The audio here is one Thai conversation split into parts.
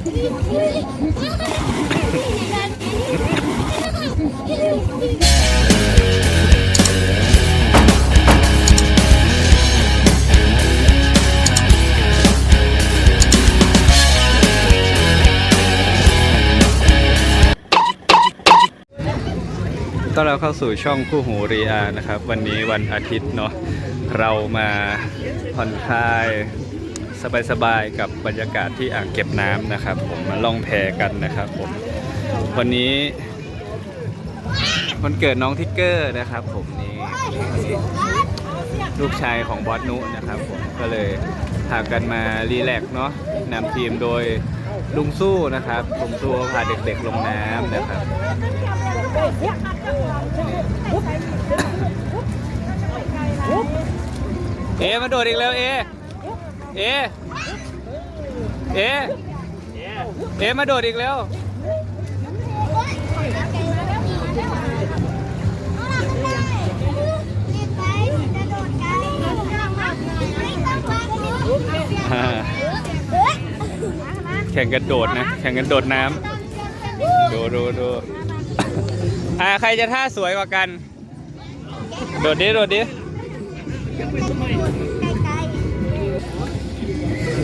ต้อนรับเข้าสู่ช่องคู่หูรีอานะครับ วันนี้วันอาทิตย์เนาะเรามาผ่อนคลาย สบายๆกับบรรยากาศที่อ่างเก็บน้ำนะครับ ผมมาล่องแพกันนะครับผมวันนี้วันเกิดน้องทิกเกอร์นะครับ ผมนี่ลูกชายของบอสนุนะครับผมก็เลยพากันมารีแลกซ์เนาะนำทีมโดยลุงสู้นะครับลุงสู้พาเด็กๆลงน้ำนะครับเอมาโดดอีกแล้วเอ เอ เอ เอ มาโดดอีกแล้ว แข่งกันโดดนะ แข่งกันโดดน้ำดูดูดูอ่า ใครจะท่าสวยกว่ากัน โดดดิ โดดดิ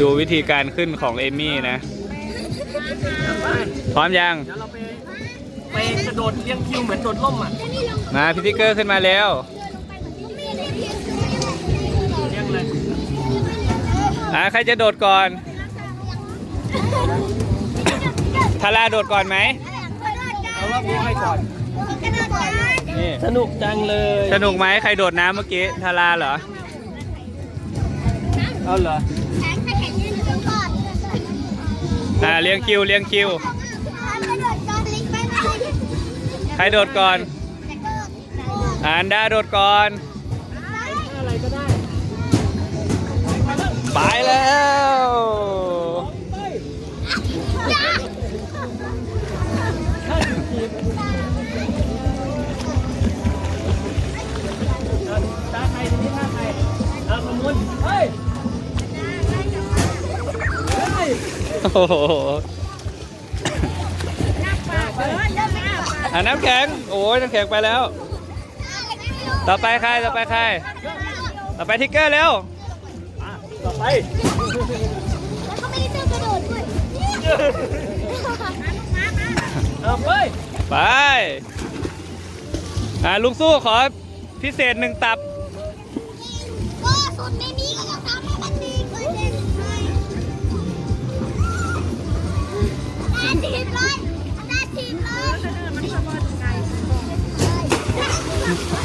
ดูวิธีการขึ้นของเอมี่นะ พร้อมยังเดี๋ยวเราไปไปกระโดดเรียงคิวเหมือนโดดร่มอะมาพิธีเกอร์ขึ้นมาแล้วเรียงเลยอ่าใครจะโดดก่อน ทาราโดดก่อนไหมเอาว่ากูให้ก่อน นี่สนุกจังเลยสนุกไหมใครโดดน้ำเมื่อกี้ทาราเหรอ เอาเหรอ อ่าเลี้ยงคิวเลี้ยงคิว ใครโดดก่อนอ่านดาโดดก่อนไรก็ได้ไปแล้ว โอ้โหอ่าน้ำแข็ง โอ้ยน้ำแข็งไปแล้ว ต่อไปใครต่อไปใครต่อไปทิกเกอร์เร็วอะต่อไปเอาไปไปอ่าลุงสู้ขอพิเศษหนึ่งตับ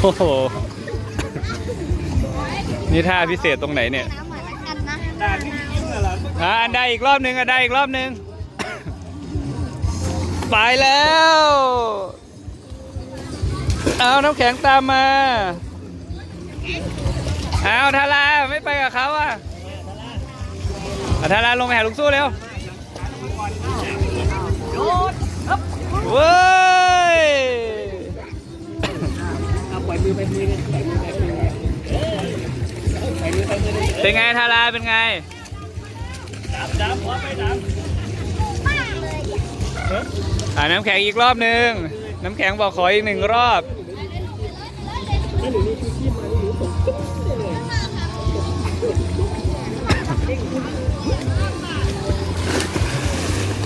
โอ้โห นี่ท่าพิเศษตรงไหนเนี่ยน้ำเหมือนกันนะด่าที่ยิ้มน่ะเหรออ่าอันได้อีกรอบหนึ่งอันได้อีกรอบหนึ่ง ไปแล้ว เอาน้ำแข็งตามมา เอาทาราไม่ไปกับเขาอะเอาทาราลงไปหาลุงสู้เร็วโว้ย เลยเป็นไงทาราเป็นไงดับดับหัวไปดับป้าเลยอ่าน้ำแข็งอีกรอบหนึ่งน้ำแข็งบอกขออีกหนึ่งรอบถ้าหนูมีชูชีพมาหนูตกตุ๊บเลย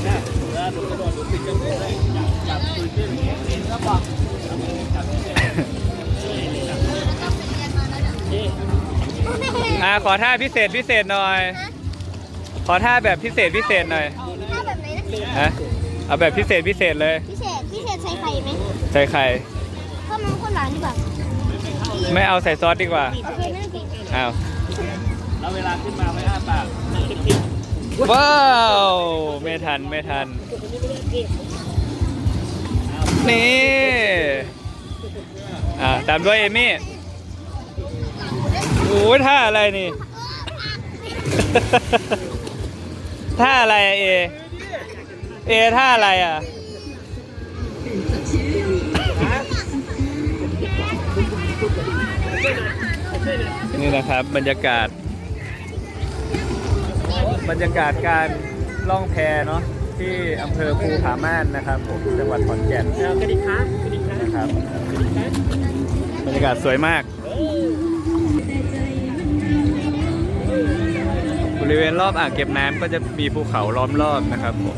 นะเวลาหนูกระโดดหนูปิดจมูกได้จับจับมือขึ้นเห็นแล้วบอก อ่าขอท่าพิเศษพิเศษหน่อยขอท่าแบบพิเศษพิเศษหน่อยถ้าแบบไหนนะฮะเอาแบบพิเศษพิเศษเลย พิเศษพิเศษใส่ไข่ไหมใส่ไข่ ข้าวมันข้าวหลามดีกว่าไม่เอาใส่ซอสดีกว่า โอเคไม่ต้องกินอ้าว แล้วเวลาขึ้นมาไม่อ้าปากว้าว ไม่ทัน ไม่ทัน นี่ อ่า ตามด้วยเอมี่ โอ้ยท่าอะไรนี่ ท่าอะไรอะเอ เอท่าอะไรอะ นี่นะครับบรรยากาศ บรรยากาศการล่องแพเนาะที่อำเภอภูผาม่านนะครับผมจังหวัดขอนแก่นกระดิกขากระดิกขานะครับกระดิกขาบรรยากาศสวยมาก ริเวณรอบอ่างเก็บน้ำก็จะมีภูเขาล้อมรอบนะครับผม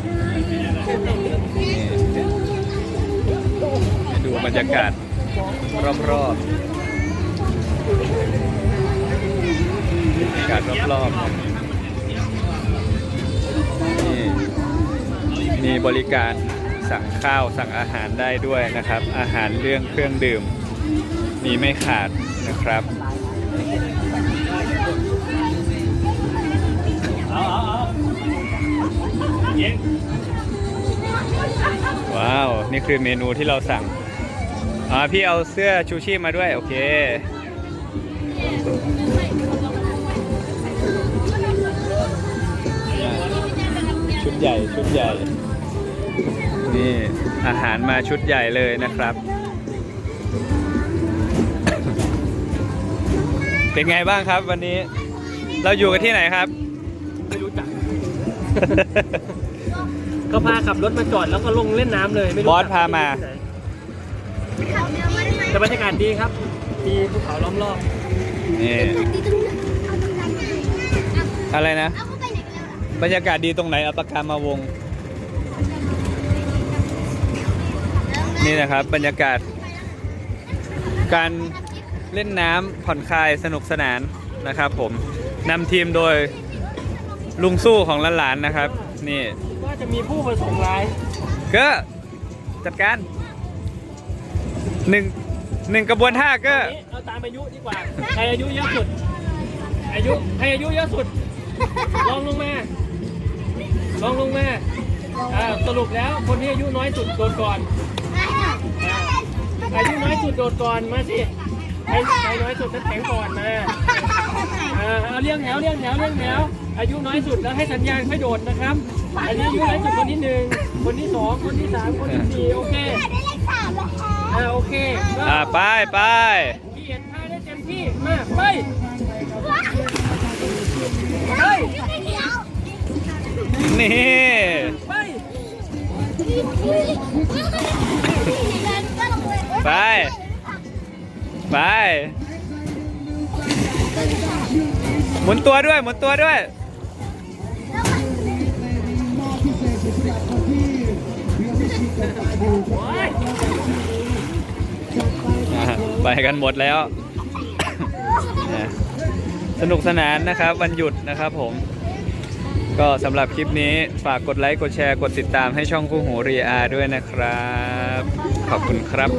ให้ดูบรรยากาศรอบๆบรรยากาศรอบๆนี่มีบริการสั่งข้าวสั่งอาหารได้ด้วยนะครับ อาหารเรื่องเครื่องดื่ม มีไม่ขาดนะครับ ว้าว นี่คือเมนูที่เราสั่งอ่าพี่เอาเสื้อชูชีพมาด้วย โอเค ชุดใหญ่ชุดใหญ่ นี่อาหารมาชุดใหญ่เลยนะครับ เป็นไงบ้างครับวันนี้ เราอยู่กันที่ไหนครับ ไม่รู้จัก ก็พาขับรถมาจอดแล้วก็ลงเล่นน้ำเลยไม่รู้บอสพามาแต่บรรยากาศดีครับ มีภูเขาล้อมรอบ นี่อะไรนะเอาเข้าไปไหนกันแล้วล่ะบรรยากาศดีตรงไหนเอาปากกามาวง นี่นะครับ บรรยากาศ การเล่นน้ำผ่อนคลายสนุกสนานนะครับ ผมนำทีมโดยลุงสู้ของหลานๆนะครับ นี่ว่า จะมีผู้ประสงค์ร้ายก็จัดการหนึ่งหนึ่งกระบวนท่าก็เอางี้เอาตามอายุดีกว่า ใครอายุเยอะสุด อายุใครอายุเยอะสุด ลองลงมา ลองลงมาอ่าสรุปแล้วคนที่อายุน้อยสุดโดนก่อนอายุน้อยสุดโดดก่อนมาสิใครใครน้อยสุดจะแข็งก่อนมาอ่าเอาเรียงแถวเรียงแถวเรียงแถว อายุน้อยสุดแล้วให้สัญญาณค่อยโดดนะครับอันนี้อายุน้อยสุดคนที่หนึ่งคนที่สองคนที่สามคนที่สี่โอเคได้เลขสามแล้วค่ะอ่าโอเคก็อ่าไปไปพี่เอ็ดท่าได้เต็มที่มาไปไปเดี๋ยวนี่ไปไปไปหมุนตัวด้วยหมุนตัวด้วย ไปกันหมดแล้ว สนุกสนานนะครับ วันหยุดนะครับผม ก็สำหรับคลิปนี้ฝากกดไลค์ กดแชร์ กดติดตามให้ช่องคู่หูรีอาด้วยนะครับ ขอบคุณครับ